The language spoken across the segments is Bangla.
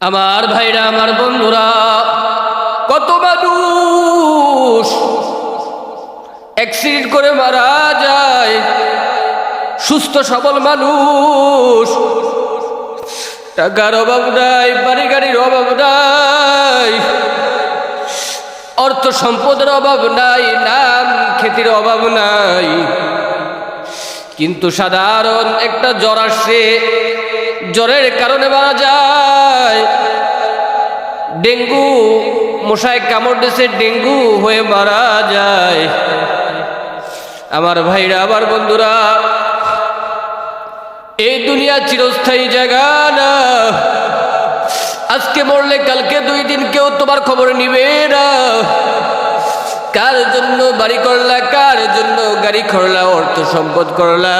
আমার ভাইরা, আমার বন্ধুরা, কত মানুষ অ্যাক্সিডেন্ট করে মারা যায়। সুস্থ, সবল মানুষ। টাকার অভাব নাই বাড়ি গাড়ির অভাব নাই। অর্থ সম্পদের অভাব নাই, নাম খ্যাতির অভাব নাই। কিন্তু সাধারণ একটা জ্বর আসছে জ্বরের কারণে মারা যায়। ডেঙ্গু, মশায় কামড় দিয়েছে ডেঙ্গু হয়ে মারা যায়। আমার ভাইরা, আমার বন্ধুরা, এই দুনিয়া চিরস্থায়ী জায়গা না। আজকে মরলে কালকে দুই দিন কেউ তোমার খবর নিবে না। কার জন্য বাড়ি করলা, কার জন্য গাড়ি করলা, অর্থ সম্পদ করলা।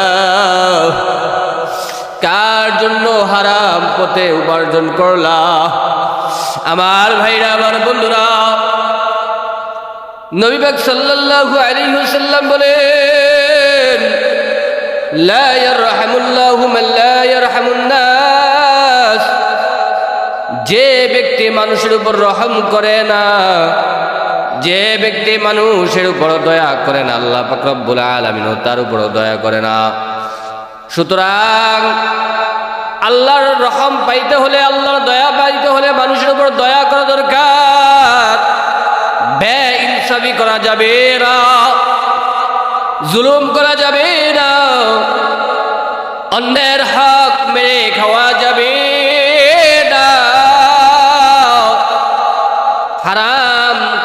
কার জন্য হারাম পথে উপার্জন করলা? আমার ভাইরা, আমার বন্ধুরা নবীবাগ সাল্লাল্লাহু আলাইহি ওয়াসাল্লাম বলেন, লা ইয়ারহামুল্লাহু মান লা ইয়ারহামুন নাস। যে ব্যক্তি মানুষের উপর রহম করে না, যে ব্যক্তি মানুষের উপর দয়া করে না, আল্লাহ পাকরব্বুল আলমিনও তার উপর দয়া করে না। সুতরাং আল্লাহর রহম পাইতে হলে, আল্লাহর দয়া পাইতে হলে মানুষের উপর দয়া করা দরকার। বে ইনসাফি করা যাবে না, জুলুম করা যাবে না, অন্যের হক মেরে খাওয়া যাবে না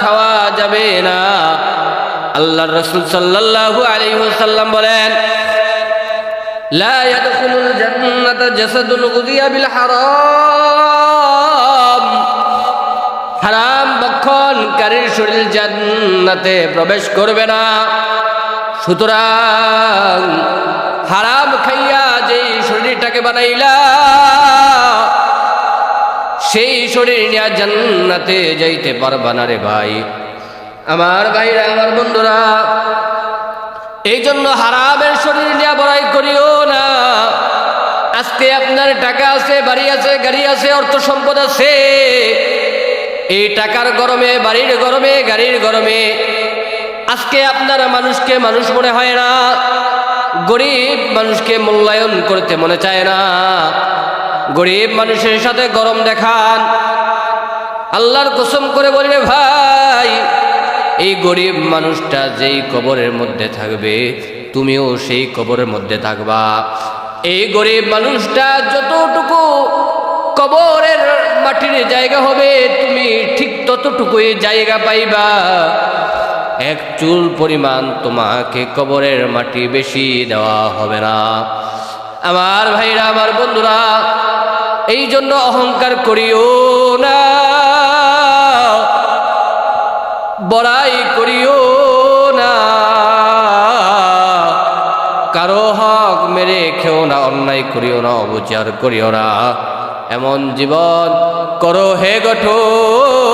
খাওয়া যাবে না। আল্লাহ রসুল সাল্লাল্লাহু আলাইহি সাল্লাম বলেন لا يدخل الجنة جسد غذي بالحرام হারাম বক্ষণকারীর শরীর জান্নাতে প্রবেশ করবে না সুতরাং হারাম খাইয়া যেই শরীরটাকে বানাইলা সেই শরীর নিয়ে জান্নাতে যাইতে পারবা না রে ভাই আমার ভাইরা আমার বন্ধুরা এই জন্য হারামের শরীর আজকে আপনার টাকা আছে, বাড়ি আছে, গাড়ি আছে, অর্থ সম্পদ আছে। এই টাকার গরমে, বাড়ির গরমে, গাড়ির গরমে আজকে আপনার মানুষকে মানুষ মনে হয় না, গরিব মানুষকে মূল্যায়ন করতে মনে চায় না। গরিব মানুষের সাথে গরম দেখান। আল্লাহর কসম করে বলবে, ভাই, এই গরিব মানুষটা যেই কবরের মধ্যে থাকবে, তুমিও সেই কবরের মধ্যে থাকবা। এই গরিব মানুষটা যতটুকু কবরের মাটির জায়গা হবে, তুমি ঠিক ততটুকুই জায়গা পাইবা। এক চুল পরিমাণ তোমাকে কবরের মাটি বেশি দেওয়া হবে না। আমার ভাইরা, আমার বন্ধুরা, এই জন্য অহংকার করিও না। বড়াই করিও মেরে খেও না অন্যায় করিও না অবচার করিও না। এমন জীবন করো হে গঠন।